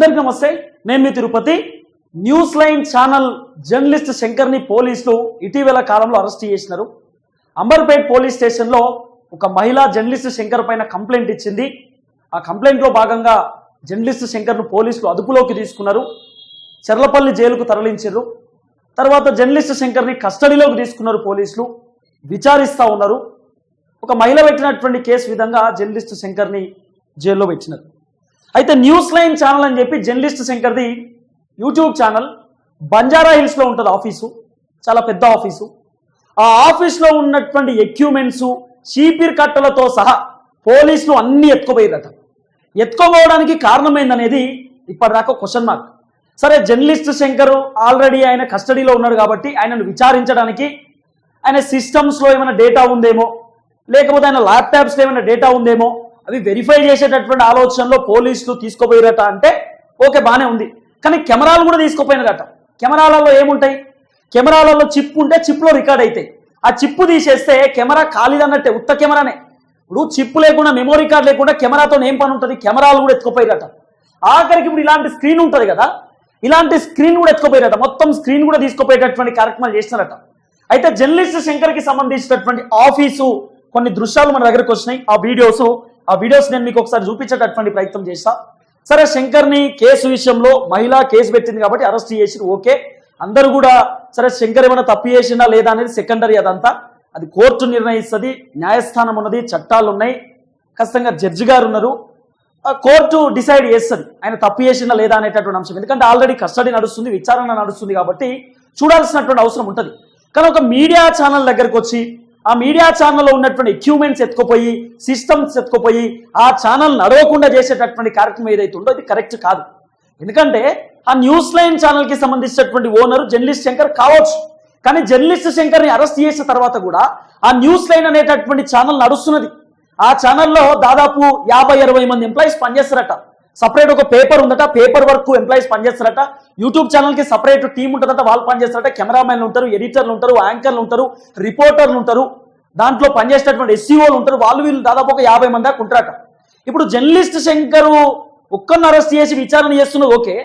అందరికీ నమస్తే. నేను మీ Tirupati. News line channel journalist శంకర్ని పోలీసులు ఇటీవల కాలంలో అరెస్ట్ చేసినారు. అంబర్పేట్ పోలీస్ స్టేషన్లో ఒక మహిళా జర్నలిస్ట్ శంకర్ పైన కంప్లైంట్ ఇచ్చింది. ఆ కంప్లైంట్లో భాగంగా జర్నలిస్ట్ శంకర్ను పోలీసులు అదుపులోకి తీసుకున్నారు. చెర్లపల్లి జైలుకు తరలించారు. తర్వాత జర్నలిస్ట్ శంకర్ని కస్టడీలోకి తీసుకున్నారు పోలీసులు. విచారిస్తూ ఉన్నారు. ఒక మహిళ పెట్టినటువంటి కేసు విధంగా జర్నలిస్ట్ శంకర్ని జైల్లో పెట్టినారు. అయితే న్యూస్ లైన్ ఛానల్ అని చెప్పి జర్నలిస్ట్ శంకర్ది యూట్యూబ్ ఛానల్ బంజారా హిల్స్లో ఉంటుంది ఆఫీసు చాలా పెద్ద ఆఫీసు. ఆ ఆఫీస్లో ఉన్నటువంటి ఎక్విప్మెంట్స్ చీపిరి కట్టలతో సహా పోలీసులు అన్ని ఎత్తుకుపోయారట ఎత్తుకోపోవడానికి కారణం ఏందనేది ఇప్పటిదాకా క్వశ్చన్ మార్క్ సరే జర్నలిస్ట్ శంకర్ ఆల్రెడీ ఆయన కస్టడీలో ఉన్నాడు కాబట్టి ఆయనను విచారించడానికి ఆయన సిస్టమ్స్లో ఏమైనా డేటా ఉందేమో లేకపోతే ఆయన ల్యాప్టాప్స్లో ఏమైనా డేటా ఉందేమో అవి వెరిఫై చేసేటటువంటి ఆలోచనలో పోలీసులు తీసుకోపోయారట అంటే ఓకే బాగానే ఉంది. కానీ కెమెరాలు కూడా తీసుకోపోయినారట. కెమెరాలలో ఏముంటాయి? కెమెరాలలో చిప్ ఉంటే చిప్లో రికార్డ్ అవుతాయి ఆ చిప్పు తీసేస్తే కెమెరా ఖాళీదన్నట్టే ఉత్త కెమెరానే. ఇప్పుడు చిప్ లేకుండా మెమోరీ కార్డ్ లేకుండా కెమెరాతో ఏం పని ఉంటుంది? కెమెరాలు కూడా ఎత్తుకుపోయారట. ఆఖరికి ఇప్పుడు ఇలాంటి స్క్రీన్ ఉంటుంది కదా? ఇలాంటి స్క్రీన్ కూడా ఎత్తుకుపోయారట. మొత్తం స్క్రీన్ కూడా తీసుకుపోయేటటువంటి కార్యక్రమాలు చేస్తున్నారట. అయితే జర్నలిస్ట్ శంకర్కి సంబంధించినటువంటి ఆఫీసు కొన్ని దృశ్యాలు మన దగ్గరకు వచ్చినాయి. ఆ వీడియోస్ ఆ వీడియోస్ నేను మీకు ఒకసారి చూపించేటటువంటి ప్రయత్నం చేస్తా. సరే శంకర్ని కేసు విషయంలో మహిళ కేసు పెట్టింది కాబట్టి అరెస్ట్ చేసి ఓకే. అందరూ కూడా సరే శంకర్ ఏమైనా తప్పు చేసిందా లేదా అనేది సెకండరీ అదంతా. అది కోర్టు నిర్ణయిస్తుంది న్యాయస్థానం ఉన్నది చట్టాలు ఉన్నాయి ఖచ్చితంగా జడ్జి గారు ఉన్నారు. ఆ కోర్టు డిసైడ్ చేస్తుంది ఆయన తప్పు చేసిందా లేదా అనేటటువంటి అంశం. ఎందుకంటే ఆల్రెడీ కస్టడీ నడుస్తుంది విచారణ నడుస్తుంది కాబట్టి చూడాల్సినటువంటి అవసరం ఉంటుంది. కానీ ఒక మీడియా ఛానల్ దగ్గరకు వచ్చి ఆ మీడియా ఛానల్లో ఉన్నటువంటి ఎక్విప్మెంట్స్ ఎత్తుకుపోయి సిస్టమ్స్ ఎత్తుకుపోయి ఆ ఛానల్ నడవకుండా చేసేటటువంటి కార్యక్రమం ఏదైతే ఉందో అది కరెక్ట్ కాదు. ఎందుకంటే ఆ న్యూస్ లైన్ ఛానల్కి సంబంధించినటువంటి ఓనర్ జర్నలిస్ట్ శంకర్ కావచ్చు. కానీ జర్నలిస్ట్ శంకర్ని అరెస్ట్ చేసిన తర్వాత కూడా ఆ న్యూస్ లైన్ అనేటటువంటి ఛానల్ నడుస్తున్నది. ఆ ఛానల్లో దాదాపు యాభై అరవై మంది ఎంప్లాయీస్ పనిచేస్తారట. సపరేట్ ఒక పేపర్ ఉందట పేపర్ వర్క్ ఎంప్లాయీస్ పనిచేస్తారట. యూట్యూబ్ ఛానల్కి సపరేట్ టీం ఉంటుందట వాళ్ళు పనిచేస్తారట. కెమెరామెన్లు ఉంటారు ఎడిటర్లు ఉంటారు యాంకర్లు ఉంటారు రిపోర్టర్లు ఉంటారు. దాంట్లో పనిచేసేటటువంటి ఎస్సీఓలు ఉంటారు. వాళ్ళు వీళ్ళు దాదాపు ఒక యాభై మంది దాకా ఉంటారట. ఇప్పుడు జర్నలిస్ట్ శంకరు ఒక్కరిని అరెస్ట్ చేసి విచారణ చేస్తున్నది ఓకే.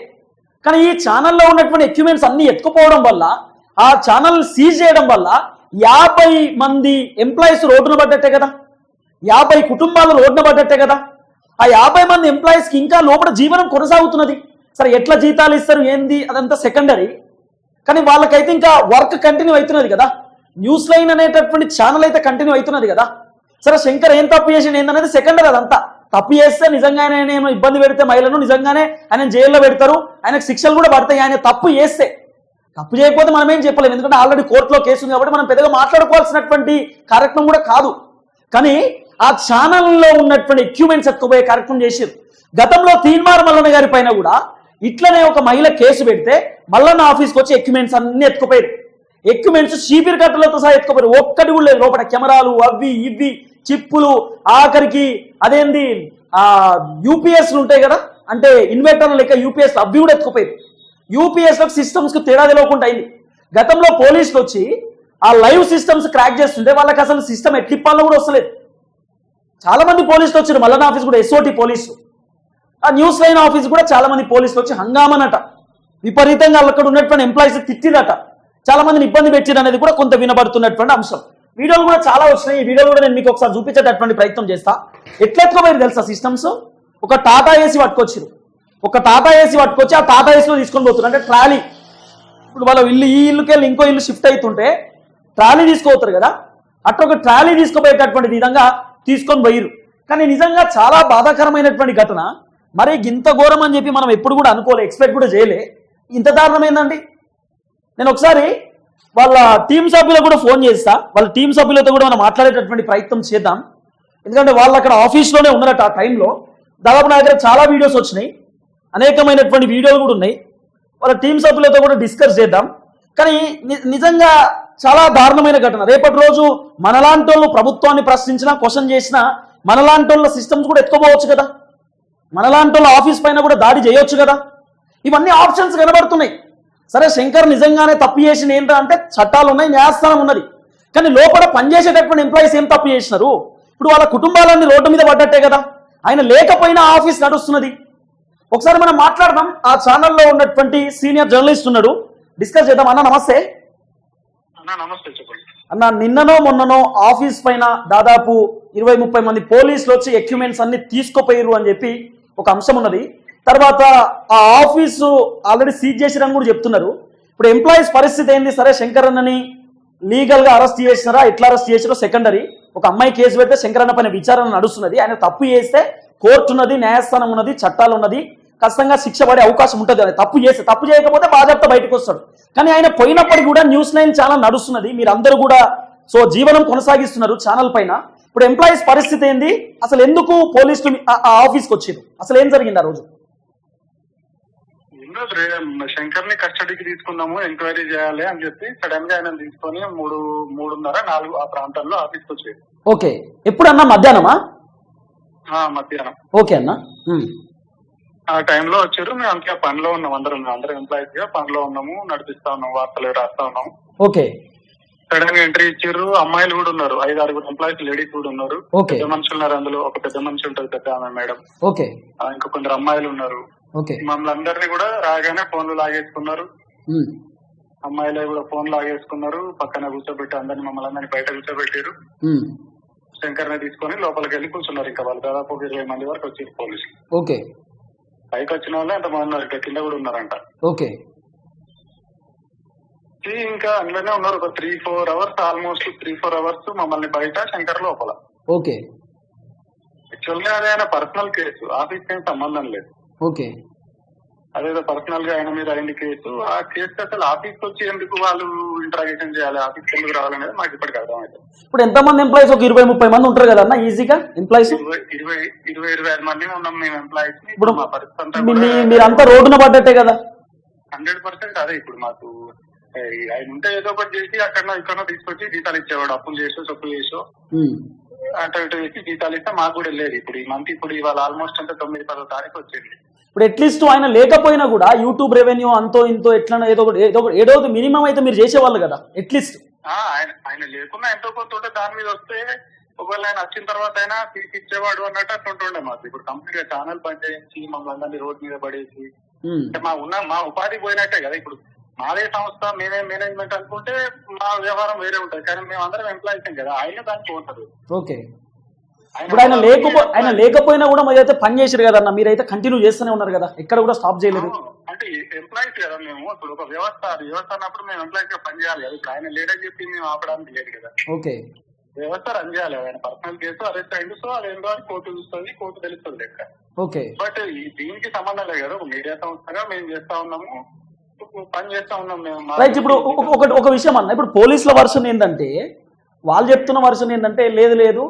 కానీ ఈ ఛానల్లో ఉన్నటువంటి ఎక్విప్మెంట్స్ అన్ని ఎత్తుకుపోవడం వల్ల ఆ ఛానల్ సీజ్ చేయడం వల్ల యాభై మంది ఎంప్లాయీస్ రోడ్డున పడ్డట్టే కదా. యాభై కుటుంబాలు రోడ్డున పడ్డట్టే కదా. ఆ యాభై మంది ఎంప్లాయీస్కి ఇంకా లోపల జీవనం కొనసాగుతున్నది. సరే ఎట్లా జీతాలు ఇస్తారు ఏంది? అదంతా సెకండరీ కానీ వాళ్ళకైతే ఇంకా వర్క్ కంటిన్యూ అవుతున్నది కదా. న్యూస్ లైన్ అనేటటువంటి ఛానల్ అయితే కంటిన్యూ అవుతున్నది కదా. సరే శంకర్ ఏం తప్పు చేసిండు ఏందనేది సెకండరీ అదంతా. తప్పు చేస్తే నిజంగానే ఆయన ఏమో ఇబ్బంది పెడితే మహిళను నిజంగానే ఆయన జైల్లో పెడతారు. ఆయనకు శిక్షలు కూడా పడతాయి. ఆయన తప్పు చేస్తే. తప్పు చేయకపోతే మనం ఏం చెప్పలేము ఎందుకంటే ఆల్రెడీ కోర్టులో కేసు ఉంది కాబట్టి మనం పెద్దగా మాట్లాడుకోవాల్సినటువంటి కార్యక్రమం కూడా కాదు. కానీ ఆ ఛానల్లో ఉన్నటువంటి ఎక్విప్మెంట్స్ ఎత్తుకుపోయే కార్యక్రమం చేశారు. గతంలో తీన్మార్ మల్లన్న గారి పైన కూడా ఇట్లనే ఒక మహిళ కేసు పెడితే మల్లన్న ఆఫీస్కి వచ్చి ఎక్విప్మెంట్స్ అన్ని ఎత్తుకుపోయారు. ఎక్విప్మెంట్స్ షీపిర్ కట్టలతో సహా ఎత్తుకుపోయారు. ఒక్కటి కూడా లేదు. లోపల కెమెరాలు అవి ఇవి చిప్పులు ఆఖరికి అదేంది? ఆ యూపీఎస్లు ఉంటాయి కదా? అంటే ఇన్వర్టర్ లెక్క యూపీఎస్ అవి కూడా ఎత్తుకుపోయారు. యూపీఎస్లో సిస్టమ్స్కు తేడా తెలియకుండా అయింది. గతంలో పోలీసులు వచ్చి ఆ లైవ్ సిస్టమ్స్ క్రాక్ చేస్తుంటే వాళ్ళకి అసలు సిస్టమ్ ఎట్లిప్పాలో కూడా వస్తలేదు. చాలా మంది పోలీసులు వచ్చారు. మల్లన్న ఆఫీస్ కూడా ఎస్ఓటి పోలీసు. ఆ న్యూస్ లైన్ ఆఫీస్ కూడా చాలా మంది పోలీసులు వచ్చి హంగామనట. విపరీతంగా అక్కడ ఉన్నటువంటి ఎంప్లాయీస్ తిట్టిరట. చాలా మందిని ఇబ్బంది పెట్టిరు అనేది కూడా కొంత వినబడుతున్నటువంటి అంశం. వీడియోలు కూడా చాలా వచ్చినాయి. ఈ వీడియోలు కూడా నేను మీకు ఒకసారి చూపించేటటువంటి ప్రయత్నం చేస్తా. ఎట్లా తెలుసా సిస్టమ్స్? ఒక టాటా ఏసీ పట్టుకొచ్చిరు ఒక టాటా ఏసీ పట్టుకొచ్చి ఆ టాటా ఏసీలో తీసుకొని పోతున్నారు అంటే ట్రాలీ. ఇప్పుడు వాళ్ళ ఇల్లు ఈ ఇల్లుకి వెళ్ళి ఇంకో ఇల్లు షిఫ్ట్ అవుతుంటే ట్రాలీ తీసుకోపోతారు కదా. అట్లా ఒక ట్రాలీ తీసుకుపోయేటటువంటి విధంగా తీసుకొని పోయిరు కానీ నిజంగా చాలా బాధాకరమైనటువంటి ఘటన. మరి ఇంత ఘోరం అని చెప్పి మనం ఎప్పుడు కూడా అనుకోలే ఎక్స్పెక్ట్ కూడా చేయలే. ఇంత దారుణమైందండి నేను ఒకసారి వాళ్ళ టీం సభ్యులకు కూడా ఫోన్ చేస్తా. వాళ్ళ టీం సభ్యులతో కూడా మనం మాట్లాడేటటువంటి ప్రయత్నం చేద్దాం. ఎందుకంటే వాళ్ళు అక్కడ ఆఫీస్లోనే ఉన్నారట ఆ టైంలో. దాదాపు నా దగ్గర చాలా వీడియోస్ వచ్చినాయి. అనేకమైనటువంటి వీడియోలు కూడా ఉన్నాయి. వాళ్ళ టీం సభ్యులతో కూడా డిస్కస్ చేద్దాం. కానీ ని- నిజంగా చాలా దారుణమైన ఘటన. రేపటి రోజు మనలాంటి వాళ్ళు ప్రభుత్వాన్ని ప్రశ్నించినా క్వశ్చన్ చేసినా మనలాంటి వాళ్ళ సిస్టమ్స్ కూడా ఎత్తుకోవచ్చు కదా? మనలాంటి వాళ్ళ ఆఫీస్ పైన కూడా దాడి చేయొచ్చు కదా? ఇవన్నీ ఆప్షన్స్ కనబడుతున్నాయి. సరే శంకర్ నిజంగానే తప్పు చేసిన ఏంటంటే అంటే చట్టాలు ఉన్నాయి న్యాయస్థానం ఉన్నది. కానీ లోపల పనిచేసేటటువంటి ఎంప్లాయీస్ ఏం తప్పు చేసినారు? ఇప్పుడు వాళ్ళ కుటుంబాలన్నీ రోడ్డు మీద పడ్డట్టే కదా? ఆయన లేకపోయినా ఆఫీస్ నడుస్తున్నది. ఒకసారి మనం మాట్లాడదాం. ఆ ఛానల్లో ఉన్నటువంటి సీనియర్ జర్నలిస్ట్ ఉన్నాడు. డిస్కస్ చేద్దాం. అన్న నమస్తే. అన్న నిన్ననో మొన్ననో ఆఫీస్ పైన దాదాపు ఇరవై ముప్పై మంది పోలీసులు వచ్చి ఎక్విప్మెంట్స్ అన్ని తీసుకుపోయారు అని చెప్పి ఒక అంశం ఉన్నది. తర్వాత ఆ ఆఫీసు ఆల్రెడీ సీజ్ చేసిరని కూడా చెప్తున్నారు. ఇప్పుడు ఎంప్లాయీస్ పరిస్థితి ఏంది? సరే శంకరన్నని లీగల్గా అరెస్ట్ చేసినారా? ఎట్లా అరెస్ట్ చేసిరో సెకండరీ. ఒక అమ్మాయి కేసు పెడితే శంకరన్న పైన విచారణ నడుస్తున్నది. ఆయన తప్పు చేస్తే కోర్టు ఉన్నది న్యాయస్థానం ఉన్నది చట్టాలు ఉన్నది ఖచ్చితంగా శిక్ష పడే అవకాశం ఉంటుంది తప్పు చేస్తే తప్పు చేయకపోతే బాధ్యత బయటకు వస్తాడు. కానీ ఆయన పోయినప్పటికీ కూడా న్యూస్ లైన్ ఛానల్ నడుస్తున్నది. మీరందరూ కూడా సో జీవనం కొనసాగిస్తున్నారు ఛానల్ పైన. ఇప్పుడు ఎంప్లాయీస్ పరిస్థితి ఏంది? అసలు ఎందుకు పోలీసులు ఆ- ఆఫీస్కి వచ్చారు? అసలు ఏం జరిగింది ఆ రోజు? శంకర్ని కస్టడీకి తీసుకున్నాము ఎంక్వైరీ చేయాలి అని చెప్పి సడన్గా ఆయన తీసుకొని మూడు మూడున్నర నాలుగు ఆ ప్రాంతాల్లో ఆఫీస్కి వచ్చేది ఓకే. ఎప్పుడన్నా మధ్యాహ్నమా? మధ్యాహ్నం. ఓకే అన్న. ఆ టైంలో వచ్చారు. మేము అంతే పనిలో ఉన్నాం అందరం. అందరం ఎంప్లాయీస్గా పనిలో ఉన్నాము నడిపిస్తా ఉన్నాం వార్తలు రాస్తా ఉన్నాం. ఓకే. సడన్గా ఎంట్రీ ఇచ్చారు. అమ్మాయిలు కూడా ఉన్నారు. ఐదు ఆరుగురు ఎంప్లాయీస్ లేడీస్ కూడా ఉన్నారు. ఓకే. పెద్ద మనుషులు ఉన్నారు అందులో. ఒక పెద్ద మనిషి ఉంటుంది పెద్ద ఆమె మేడం. ఓకే. ఇంకా కొందరు అమ్మాయిలు ఉన్నారు. ఓకే. మమ్మల్ని అందరినీ కూడా రాగానే ఫోన్లు లాగేసుకున్నారు. అమ్మాయిలు కూడా ఫోన్ లాగేసుకున్నారు. పక్కన కూర్చోబెట్టి అందరిని మమ్మల్ని అందరినీ బయట కూర్చోబెట్టారు. శంకర్ని తీసుకొని లోపలికి వెళ్ళి కూర్చున్నారు. ఇంకా వాళ్ళు దాదాపు ఇరవై మంది వరకు వచ్చారు పోలీసులు. ఓకే. పైకి వచ్చిన వాళ్ళు ఎంతమంది ఉన్నారు. ఇంకా కింద కూడా ఉన్నారంట. ఓకే. ఇంకా అందులోనే ఉన్నారు. ఒక three four hours almost three four hours మమ్మల్ని బయట శంకర్ లోపల. ఓకే. యాక్చువల్గా అదే ఆయన పర్సనల్ కేసు ఆఫీస్ ఏం సంబంధం లేదు. ఓకే. అదేదో పర్సనల్గా ఆయన మీద అయింది కేసు ఆ కేసు అసలు ఆఫీస్ వచ్చి ఎందుకు వాళ్ళు ఇంటరాగేషన్ చేయాలి? ఆఫీస్ ఎందుకు రావాలనేది మాకు ఇప్పటికి అర్థమైంది. ఇప్పుడు ఎంతమంది ఎంప్లాయీస్ ఒక ఇరవై ముప్పై మంది ఉంటారు కదా అన్న ఈజీగా ఎంప్లాయీస్ ఇరవై ఇరవై ఇరవై ఐదు మంది ఉన్నాం మేము ఎంప్లాయీస్ ఇప్పుడు మా పరిస్థితి అంతా కూడా మీరంతా రోడ్డున పడ్డట్టే కదా? హండ్రెడ్ పర్సెంట్ అదే ఇప్పుడు మాకు. ఆయన ఉంటే ఏదో ఒకటి చేసి అక్కడ ఇక్కడ తీసుకొచ్చి జీతాలు ఇచ్చేవాడు. అప్పులు చేసో సొప్పు చేసో. అటు ఇటు చేసి జీతాలు ఇస్తే మాకు కూడా వెళ్ళేది. ఇప్పుడు ఈ మంత్ ఇప్పుడు ఇవాళ ఆల్మోస్ట్ అంటే తొమ్మిది పదో తారీఖు వచ్చింది. ఇప్పుడు అట్లీస్ట్ ఆయన లేకపోయినా కూడా యూట్యూబ్ రెవెన్యూ అంతో ఇంతో ఎట్లా ఏదో ఒకటి ఏదో ఒకటి ఏదో మినిమం అయితే మీరు చేసేవాళ్ళు కదా అట్లీస్ట్ ఆయన లేకున్నా ఎంతో కొంత ఉంటే దాని మీద వస్తే ఒకవేళ ఆయన వచ్చిన తర్వాత అయినా తీసి ఇచ్చేవాడు అన్నట్టు అట్లుంటుండే మాకు. ఇప్పుడు కంప్లీట్గా ఛానల్ పనిచేయించి మమ్మల్ని అందరినీ రోడ్ మీద పడేసి అంటే మా ఉన్న మా ఉపాధి పోయినట్టే కదా. ఇప్పుడు మాదే సంస్థ మేమే మేనేజ్మెంట్ అనుకుంటే మా వ్యవహారం వేరే ఉంటది. కానీ మేము అందరం ఎంప్లాయీస్ కదా. ఆయన దానికి ఉంటది ఓకే ఇప్పుడు ఆయన లేకపో ఆయన లేకపోయినా కూడా మీరైతే పని చేసారు కదా అన్న మీరైతే కంటిన్యూ చేస్తూనే ఉన్నారు కదా ఎక్కడ కూడా స్టాప్ చేయలేదు. అంటే ఎంప్లాయీస్ కదా మేము ఇప్పుడు ఒక వ్యవస్థ అది వ్యవస్థ అన్నప్పుడు మేము ఎంప్లాయీస్గా పనిచేయాలి కదా ఇప్పుడు ఆయన లేడని చెప్పి మేము ఆపడానికి లేదు కదా. ఓకే. వ్యవస్థ రన్ చేయాలి ఆయన పర్సనల్ కేసు అరెస్ట్ అయింది సో అది అని కోర్టు చూస్తుంది కోర్టు తెలుస్తుంది లెక్క. ఓకే. బట్ ఈ దీనికి సంబంధం లేదు కదా మీడియా సంస్థగా మేము చేస్తా ఉన్నాము పని చేస్తా ఉన్నాం మేము రైట్ ఇప్పుడు ఒక విషయం అన్న ఇప్పుడు పోలీసుల వర్షన్ ఏంటంటే వాళ్ళు చెప్తున్న వర్షన్ ఏంటంటే లేదు లేదు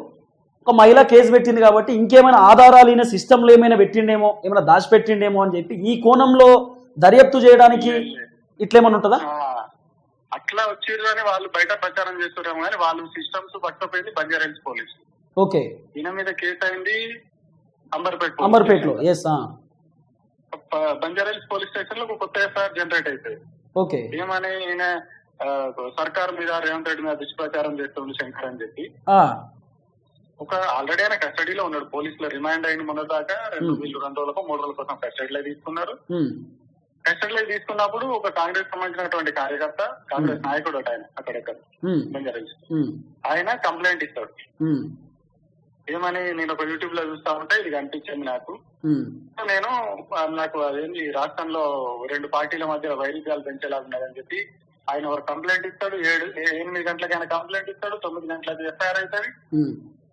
ఒక మహిళ కేసు పెట్టింది కాబట్టి ఇంకేమైనా ఆధారాలు అయిన సిస్టంలో ఏమైనా పెట్టిండేమో ఏమైనా దాచిపెట్టిండేమో అని చెప్పి ఈ కోణంలో దర్యాప్తు చేయడానికి ఇట్లేమన్నా ఉంటుందా? అట్లా వచ్చిర్రు అని వాళ్ళు బయట ప్రచారం చేస్తున్నారేమో కానీ వాళ్ళు సిస్టమ్స్ పట్టపోయింది బంజారాహిల్స్ పోలీసు. ఓకే. ఈయన మీద కేసు అయింది అంబర్పేట అంబర్పేటలో స్టేషన్. ఎస్ బంజారాహిల్స్ పోలీస్ స్టేషన్లో ఒక కొత్త ఎఫ్ఐఆర్ జనరేట్ అవుతుంది ఓకే. ఏమని ఈయన సర్కార్ మీద రేవంత్ రెడ్డి మీద దుష్ప్రచారం చేస్తుంది శంకర్ అని చెప్పి ఒక ఆల్రెడీ ఆయన కస్టడీలో ఉన్నాడు. పోలీసులు రిమాండ్ అయిన మొన్న దాకా రెండు Hmm. వీళ్ళు రెండు రోజులకు మూడు రోజుల కోసం కస్టడీలో తీసుకున్నారు. ఉమ్, కస్టడీలో తీసుకున్నప్పుడు ఒక కాంగ్రెస్ సంబంధించినటువంటి కార్యకర్త కాంగ్రెస్ నాయకుడు అట ఆయన అక్కడక్కడ. ఆయన కంప్లైంట్ ఇస్తాడు. ఏమని నేను ఒక యూట్యూబ్లో చూస్తా ఉంటే ఇది కనిపించింది నాకు. నేను నాకు అదేంటి రాష్ట్రంలో రెండు పార్టీల మధ్య వైరుధ్యాలు పెంచేలా ఉన్నదని చెప్పి ఆయన ఒక కంప్లైంట్ ఇస్తాడు. ఏడు ఎనిమిది గంటలకి ఆయన కంప్లైంట్ ఇస్తాడు. తొమ్మిది గంటలకి ఎఫ్ఐఆర్ అవుతుంది.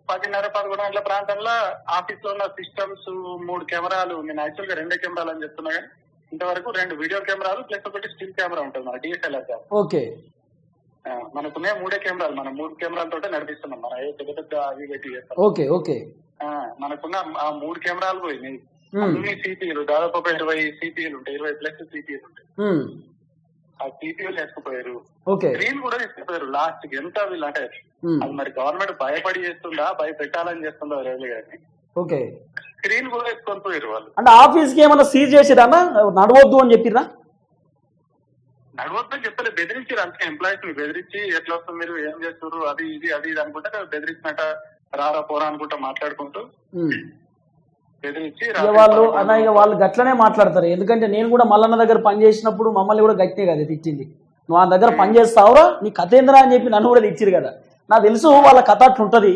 పదిన్నర పదకొండు గంటల ప్రాంతంలో ఆఫీస్లో ఉన్న సిస్టమ్స్ మూడు కెమెరాలు నేను యాక్చువల్గా రెండే కెమెరాలు అని చెప్తున్నా కానీ ఇంతవరకు రెండు వీడియో కెమెరాలు ప్లస్ ఒకటి స్టిల్ కెమెరా ఉంటుంది మన డిఎస్ఎల్ఆర్ ఓకే. మనకునే మూడే కెమెరాలు. మనం మూడు కెమెరాలతో నడిపిస్తున్నాం. మన ఏ పెద్ద పెద్ద అవి పెట్టి చేస్తాం. Okay okay. మనకున్న ఆ మూడు కెమెరాలు పోయినాయి ఉమ్, అన్ని సిపిలు దాదాపు ఒక ఇరవై సిపిలు ఉంటాయి. ఇరవై ప్లస్ సిపిలు ఉంటాయి. ఆ సిపిలు వేసుకుపోయారు. స్క్రీన్ కూడా తీసుకుపోయారు లాస్ట్ ఎంత వీళ్ళు అంటే అది మరి గవర్నమెంట్ భయపడి చేస్తుందా? భయపెట్టాలని చేస్తుందా రేవులు గాని ఓకే. స్క్రీన్ కూడా వేసుకొని పోయారు వాళ్ళు. అంటే ఆఫీస్కి ఏమైనా సీజ్ చేసిరా నడవద్దు అని చెప్పిరా నడవద్దని చెప్పలేదు బెదిరించారు అంతే ఎంప్లాయీస్ని బెదిరించి ఎట్లా వస్తుంది మీరు ఏం చేస్తారు అది ఇది అది ఇది అనుకుంటే బెదిరించినట్ట రారా పోరా అనుకుంటా మాట్లాడుకుంటూ బెదిరించి వాళ్ళు అన్న ఇక వాళ్ళు గట్లనే మాట్లాడతారు. ఎందుకంటే నేను కూడా మల్లన్న దగ్గర పని చేసినప్పుడు మమ్మల్ని కూడా గట్టినే కదా తిట్టింది. నువ్వు ఆ దగ్గర పని చేస్తావురా నీ కథ ఏందిరా అని చెప్పి నన్ను కూడా తెచ్చిరు కదా. నాకు తెలుసు వాళ్ళ కథ అట్లుంటది.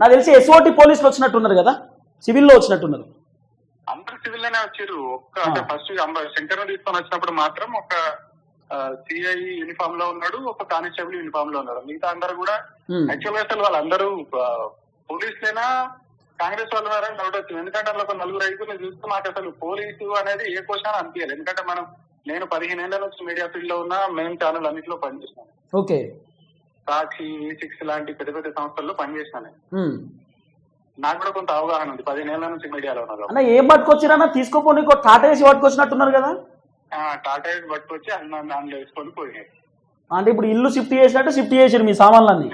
నాకు తెలిసి ఎస్ఓటి పోలీసులు వచ్చినట్టున్నారు కదా? సివిల్లో వచ్చినట్టున్నారు. అందరు సివిల్లోనే వచ్చారు. ఒక్క అంటే ఫస్ట్ శంకర్ తీసుకొని వచ్చినప్పుడు మాత్రం ఒక సిఐ యూనిఫామ్లో ఉన్నాడు ఒక కానిస్టేబుల్ యూనిఫామ్లో ఉన్నాడు మిగతా అందరు కూడా యాక్చువల్గా అసలు వాళ్ళందరూ పోలీసులేనా కాంగ్రెస్ వాళ్ళు ఉన్నారని డౌట్ వచ్చింది. ఎందుకంటే అందులో ఒక నలుగురు ఐదుగురిని చూస్తే మాకు అసలు పోలీసు అనేది ఏ క్వశ్చన్ అనిపించాలి ఎందుకంటే మనం నేను పదిహేను ఏళ్ళ నుంచి మీడియా ఫీల్డ్లో ఉన్న మెయిన్ ఛానల్ అన్నింటిలో పనిచేసినాను ఓకే. సాక్షి సిక్స్ లాంటి పెద్ద పెద్ద సంస్థల్లో పనిచేసినాను. ఉమ్. నాకు కూడా కొంత అవగాహన ఉంది. పదిహేను ఏళ్ళ నుంచి మీడియాలో ఉన్నారు అన్న ఏం పట్టుకొచ్చిరన్నా తీసుకోపోయి టాటా వేసి పట్టుకొచ్చినట్టున్నారు కదా? టాటా ఏస్ పట్టుకొచ్చి అన్న దానిలో వేసుకొని పోయినాయి. అంటే ఇప్పుడు ఇల్లు షిఫ్ట్ చేసినట్టు షిఫ్ట్ చేసారు మీ సామాన్లన్నీ.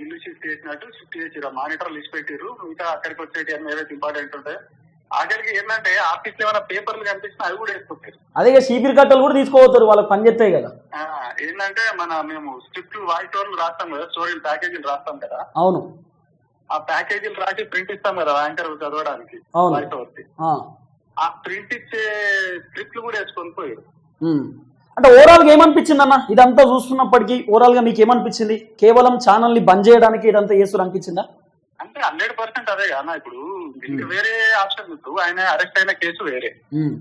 ఇల్లు షిఫ్ట్ చేసినట్టు షిఫ్ట్ చేసిరు మానిటర్ లిస్ట్ పెట్టిరు మిగతా అక్కడికి వచ్చేటి ఏవైతే ఇంపార్టెంట్ ఉంటాయి ఆఖరికి ఏంటంటే ఆఫీస్లో ఏమైనా పేపర్లు కనిపించినా అవి కూడా వేసుకుంటారు. అదే చీపిరి కట్టలు కూడా తీసుకోపోతారు వాళ్ళకి పని చేస్తాయి కదా. ఏంటంటే మన మేము స్క్రిప్ట్ వాయిస్ ఓవర్లు రాస్తాం కదా స్టోరీలు ప్యాకేజీలు రాస్తాం కదా. అవును. ఆ ప్యాకేజీలు రాసి ప్రింట్ ఇస్తాం కదా యాంకర్ చదవడానికి అవును. వాయిస్ ఓవర్కి ఆ. ప్రింట్ ఇచ్చే స్క్రిప్ట్లు కూడా వేసుకొని పోయారు. అంటే ఓవరాల్గా ఏమనిపించింది అన్న ఇదంతా చూస్తున్నప్పటికీ ఓవరాల్గా మీకు ఏమనిపించింది? కేవలం ఛానల్ని బంద్ చేయడానికి ఇదంతా చేస్తారు అనిపించిందా? అంటే హండ్రెడ్ పర్సెంట్ అదే కదా ఇప్పుడు. ఇంకా వేరే ఆప్షన్ ఇప్పుడు ఆయన అరెస్ట్ అయిన కేసు వేరే. ఉమ్.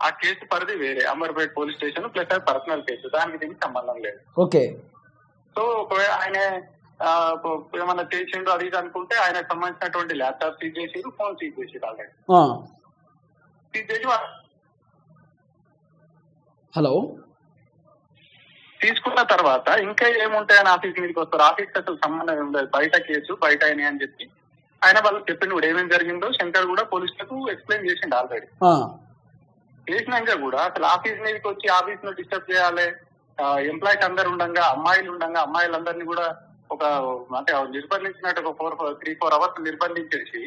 ఆ కేసు పరిధి వేరే. అమర్పేట్ పోలీస్ స్టేషన్ ప్లస్ అది పర్సనల్ కేసు. దానికి దీనికి సంబంధం లేదు. ఓకే. సో ఒకవేళ ఆయన ఏమన్నా చేసిండు అది అనుకుంటే ఆయనకు సంబంధించినటువంటి ల్యాప్టాప్ సీజ్ చేసిరు ఫోన్ సీజ్ చేసిరు ఆల్రెడీ. సీజ్ చేసి హలో? తీసుకున్న తర్వాత ఇంకా ఏముంటాయని ఆఫీస్ మీదకి వస్తారు. ఆఫీస్ అసలు సంబంధం ఉండదు బయట కేసు బయట అయినాయి అని చెప్పి ఆయన వాళ్ళు చెప్పిండు కూడా ఏమేమి జరిగిందో శంకర్ కూడా పోలీసులకు ఎక్స్ప్లెయిన్ చేసిండు ఆల్రెడీ. చేసినాక కూడా అసలు ఆఫీస్ మీదకి వచ్చి ఆఫీస్ను డిస్టర్బ్ చేయాలి. ఎంప్లాయీస్ అందరు ఉండగా అమ్మాయిలు ఉండగా అమ్మాయిలందరినీ కూడా ఒక అంటే నిర్బంధించినట్టు ఒక ఫోర్ త్రీ ఫోర్ అవర్స్ నిర్బంధించేసి.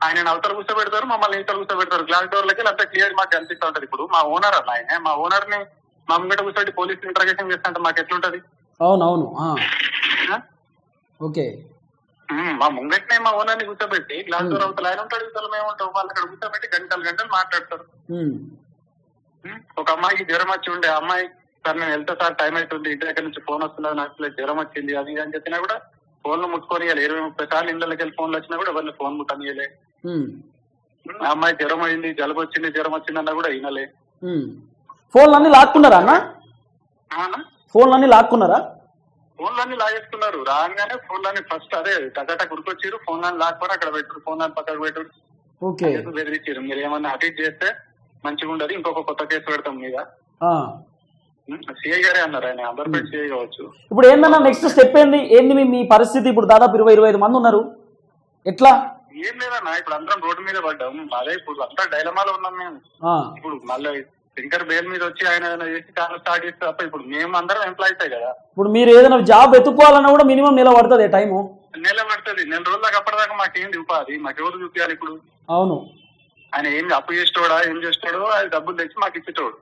ఆయన అవతల కూర్చోబెడతారు మమ్మల్ని ఇతర కూర్చోబెడతారు. గ్లాస్ డోర్లకి అంతా క్లియర్ మాకు కనిపిస్తూ ఉంటది. ఇప్పుడు మా ఓనర్ అన్న ఆయన. మా ఓనర్ని మా ముంగట కూర్చోబెట్టి పోలీస్ ఇంటర్గేషన్ చేస్తుంటే మాకు ఎట్లుంటది? అవును అవును ఆ. ఆ? ఓకే. మా ముంగట్నే మా ఓనర్ని కూర్చోబెట్టి గ్లాస్ డోర్ అవతల ఆయన ఉంటాడు ఇతరులు మేము ఉంటాం వాళ్ళు అక్కడ కూర్చోబెట్టి గంటలు గంటలు మాట్లాడతారు. ఒక అమ్మాయికి జ్వరం వచ్చి ఉండే అమ్మాయి సార్ నేను వెళ్తే సార్ టైం అవుతుంది ఇంటి దగ్గర నుంచి ఫోన్ వస్తున్నది నాకు ఇట్లా జ్వరం వచ్చింది అది అని చెప్పినా కూడా ఫోన్లో ముట్టుకొని ఇరవై ముప్పై సార్లు ఇళ్ళకి వెళ్ళి ఫోన్లు వచ్చినా కూడా ఎవరిని ఫోన్ ముట్టనియలే అమ్మాయి జ్వరం అయింది జలుబు వచ్చింది జ్వరం వచ్చిందన్నా కూడా వినలే ఉమ్. ఫోన్లన్నీ లాక్కున్నారా అన్న? అవునా? ఫోన్లన్నీ లాక్కున్నారా? ఫోన్లన్నీ లాగేసుకున్నారు. రాగానే ఫోన్లన్నీ ఫస్ట్ అదే టగట గురికొచ్చారు ఫోన్లన్నీ లాక్కొని అక్కడ పెట్టారు. ఫోన్లన్నీ పక్కకు పెట్టారు. ఓకే. బెదిరించారు. మీరు ఏమన్నా అటెండ్ చేస్తే మంచిగా ఉండదు. ఇంకొక కొత్త కేసు పెడతాం మీద. సిఐ గారే అన్నారు. ఆయన అంబర్పేట సిఐ కావచ్చు. ఇప్పుడు ఏందన్నా నెక్స్ట్ స్టెప్ ఏంది? ఏంది మీ- పరిస్థితి? ఇప్పుడు దాదాపు ఇరవై ఇరవై ఐదు మంది ఉన్నారు. ఎట్లా? ఏం లేదన్నా. ఇప్పుడు అందరం రోడ్డు మీద పడ్డాం. అదే ఇప్పుడు అంతా డైలమాలో ఉన్నాం మేము. ఇప్పుడు మళ్ళీ శంకర్ బెయిల్ మీద వచ్చి ఆయన ఏదైనా చేసి చాలా స్టార్ట్ చేస్తే తప్ప ఇప్పుడు మేము అందరం ఎంప్లాయీస్ కదా. ఇప్పుడు మీరు ఏదైనా జాబ్ ఎత్తుకోవాలన్నా కూడా మినిమం నిల పడుతుంది టైము నెల పడుతుంది. నెల రోజుల దాకా అప్పటిదాకా మాకేంది ఉపాధి? మాకు ఎవరు చూపించాలి ఇప్పుడు? అవును. ఆయన ఏం అప్పు చేస్తాడా ఏం చేస్తాడో అది డబ్బులు తెచ్చి మాకు ఇచ్చేటోడు.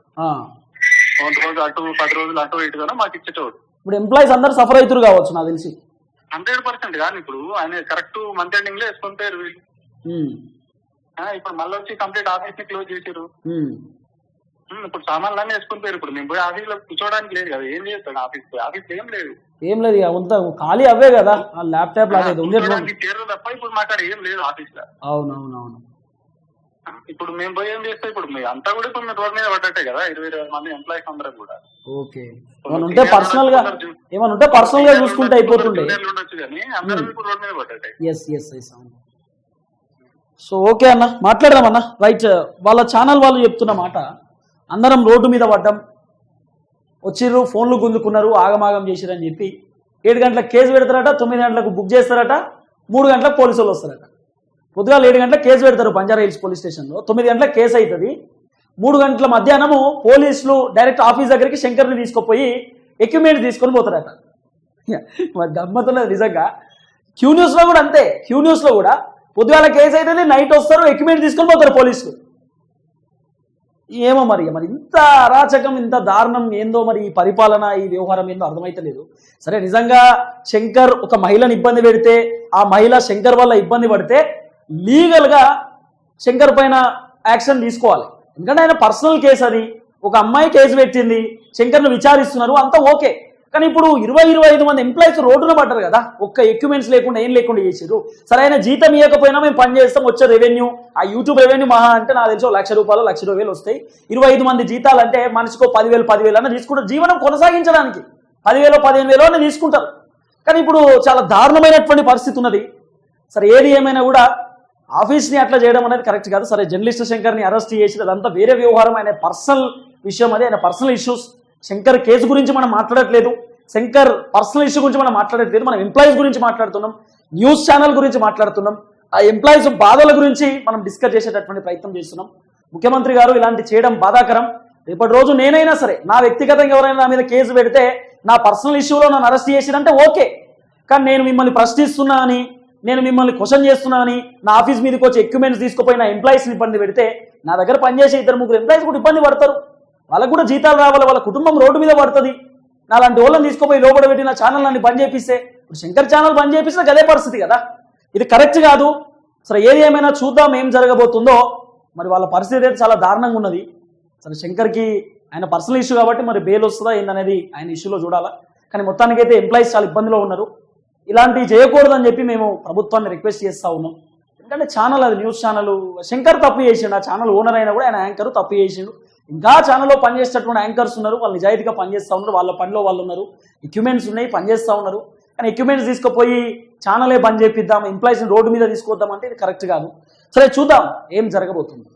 కొంత రోజు అటు పది రోజులు అటు ఇటుగానో మాకు ఇచ్చేటోడు. ఇప్పుడు ఎంప్లాయీస్ అందరు సఫర్ అవుతారు కావచ్చు నాకు తెలిసి. హండ్రెడ్ పర్సెంట్ కానీ ఇప్పుడు. ఆయన కరెక్ట్ మంత్ ఎండింగ్లో వేసుకొని పోయారు వీళ్ళు. ఇప్పుడు మళ్ళీ వచ్చి కంప్లీట్ ఆఫీస్ని క్లోజ్ చేసారు. ఇప్పుడు సామాన్లు అన్నీ వేసుకొని పోయారు. ఇప్పుడు మేము పోయి ఆఫీస్లో కూర్చోడానికి లేదు కదా. ఏం చేస్తాడు? ఆఫీస్ ఆఫీస్ ఏం లేదు. ఏం లేదు ఇక అంతా ఖాళీ అవే కదా. ఆ ల్యాప్టాప్ లాగా ఇది ఉంది కూర్చోడానికి చీరలు తప్ప ఇప్పుడు అక్కడ ఏం లేదు ఆఫీస్లో అవును అవును అవును ఇప్పుడు మేము పోయి ఏం చేస్తాం? ఇప్పుడు మీ అంతా కూడా ఇప్పుడు మేము రోడ్ మీద పడ్డట్టే కదా. ఇరవై ఇరవై మంది ఎంప్లాయీస్ అందరం కూడా. ఓకే. ఉంటే పర్సనల్గా ఏమైనా ఉంటే పర్సనల్గా చూసుకుంటే అయిపోతుండే. ఉండొచ్చు కానీ అందరం ఇప్పుడు రోడ్ మీద పడ్డట్టే. ఎస్ ఎస్ ఎస్ అవును. సో ఓకే అన్న. మాట్లాడదాం అన్న రైట్ వాళ్ళ ఛానల్ వాళ్ళు చెప్తున్న మాట. అందరం రోడ్డు మీద పడ్డం. వచ్చిర్రు ఫోన్లు గుంజుకున్నారు ఆగమాగం చేసిరని చెప్పి. ఏడు గంటలకు కేసు పెడతారట తొమ్మిది గంటలకు బుక్ చేస్తారట మూడు గంటలకు పోలీసులు వస్తారట. పొద్దుగాల ఏడు గంటలకు కేసు పెడతారు బంజారా హిల్స్ పోలీస్ స్టేషన్లో. తొమ్మిది గంటలకు కేసు అవుతుంది. మూడు గంటల మధ్యాహ్నము పోలీసులు డైరెక్ట్ ఆఫీస్ దగ్గరికి శంకర్ని తీసుకుపోయి ఎక్విప్మెంట్ తీసుకొని పోతారట. మరి గమ్మతున్నది నిజంగా. క్యూ న్యూస్లో కూడా అంతే. క్యూ న్యూస్లో కూడా పొద్దుగాల కేసు అయితే నైట్ వస్తారు ఎక్విప్మెంట్ తీసుకొని పోతారు పోలీసులు. ఏమో మరి మరి ఇంత అరాచకం ఇంత దారుణం ఏందో మరి ఈ పరిపాలన ఈ వ్యవహారం ఏందో అర్థమైతలేదు. సరే నిజంగా శంకర్ ఒక మహిళను ఇబ్బంది పెడితే ఆ మహిళ శంకర్ వల్ల ఇబ్బంది పడితే లీగల్గా శంకర్ పైన యాక్షన్ తీసుకోవాలి. ఎందుకంటే ఆయన పర్సనల్ కేసు అది. ఒక అమ్మాయి కేసు పెట్టింది శంకర్ను విచారిస్తున్నారు అంతా ఓకే. కానీ ఇప్పుడు ఇరవై ఇరవై ఐదు మంది ఎంప్లాయీస్ రోడ్డున పడ్డారు కదా ఒక్క ఎక్విప్మెంట్స్ లేకుండా ఏం లేకుండా చేసారు సరైన జీతం ఇవ్వకపోయినా మేము పని చేస్తాం వచ్చే రెవెన్యూ ఆ యూట్యూబ్ రెవెన్యూ మహా అంటే నాకు తెలిసి లక్ష రూపాయలు లక్ష రూపాయలు వస్తాయి. ఇరవై ఐదు మంది జీతాలు అంటే మనిషికో పదివేలు పదివేలు అన్న తీసుకుంటారు. జీవనం కొనసాగించడానికి పదివేలు పదిహేను వేలు అని తీసుకుంటారు. కానీ ఇప్పుడు చాలా దారుణమైనటువంటి పరిస్థితి ఉన్నది. సరే ఏది ఏమైనా కూడా ఆఫీస్ని అట్లా చేయడం అనేది కరెక్ట్ కాదు. సరే జర్నలిస్ట్ శంకర్ని అరెస్ట్ చేసి అదంతా వేరే వ్యవహారం. ఆయన పర్సనల్ విషయం అది ఆయన పర్సనల్ ఇష్యూస్. శంకర్ కేసు గురించి మనం మాట్లాడట్లేదు. శంకర్ పర్సనల్ ఇష్యూ గురించి మనం మాట్లాడేది మనం ఎంప్లాయీస్ గురించి మాట్లాడుతున్నాం. న్యూస్ ఛానల్ గురించి మాట్లాడుతున్నాం. ఆ ఎంప్లాయీస్ బాధల గురించి మనం డిస్కస్ చేసేటటువంటి ప్రయత్నం చేస్తున్నాం. ముఖ్యమంత్రి గారు ఇలాంటి చేయడం బాధాకరం. రేపటి రోజు నేనైనా సరే నా వ్యక్తిగతంగా ఎవరైనా నా మీద కేసు పెడితే నా పర్సనల్ ఇష్యూలో నన్ను అరెస్ట్ చేసిరంటే ఓకే. కానీ నేను మిమ్మల్ని ప్రశ్నిస్తున్నా అని నేను మిమ్మల్ని క్వశ్చన్ చేస్తున్నా అని నా ఆఫీస్ మీదకి వచ్చి ఎక్విప్మెంట్స్ తీసుకుపోయి నా ఎంప్లాయీస్ని ఇబ్బంది పెడితే నా దగ్గర పనిచేసే ఇద్దరు ముగ్గురు ఎంప్లాయీస్ కూడా ఇబ్బంది పడతారు. వాళ్ళకు కూడా జీతాలు రావాలి వాళ్ళ కుటుంబం రోడ్డు మీద పడుతుంది. నా లాంటి వాళ్ళని తీసుకుపోయి లోపల నా ఛానల్ నన్ను బంద్ చేపిస్తే ఇప్పుడు శంకర్ ఛానల్ బంద్ చేపిస్తే అదే పరిస్థితి కదా? ఇది కరెక్ట్ కాదు. సరే ఏది ఏమైనా చూద్దాం ఏం జరగబోతుందో మరి వాళ్ళ పరిస్థితి అయితే చాలా దారుణంగా ఉన్నది. సరే శంకర్కి ఆయన పర్సనల్ ఇష్యూ కాబట్టి మరి బెయిల్ వస్తుందా ఏందనేది ఆయన ఇష్యూలో చూడాలా? కానీ మొత్తానికైతే ఎంప్లాయీస్ చాలా ఇబ్బందిలో ఉన్నారు. ఇలాంటివి చేయకూడదని చెప్పి మేము ప్రభుత్వాన్ని రిక్వెస్ట్ చేస్తూ ఉన్నాం. ఎందుకంటే ఛానల్ అది న్యూస్ ఛానల్ శంకర్ తప్పు చేసిండు ఆ ఛానల్ ఓనర్ అయినా కూడా ఆయన యాంకర్ తప్పు చేసిండు. ఇంకా ఛానల్లో పనిచేసేటటువంటి యాంకర్స్ ఉన్నారు వాళ్ళు నిజాయితీగా పనిచేస్తూ ఉన్నారు వాళ్ళ పనిలో వాళ్ళు ఉన్నారు. ఎక్విప్మెంట్స్ ఉన్నాయి పనిచేస్తూ ఉన్నారు. కానీ ఎక్విప్మెంట్స్ తీసుకుపోయి ఛానలే బంద్ చేపిద్దాం ఎంప్లాయీస్ని రోడ్డు మీద తీసుకొద్దాం అంటే ఇది కరెక్ట్ కాదు. సరే చూద్దాం ఏం జరగబోతుంది.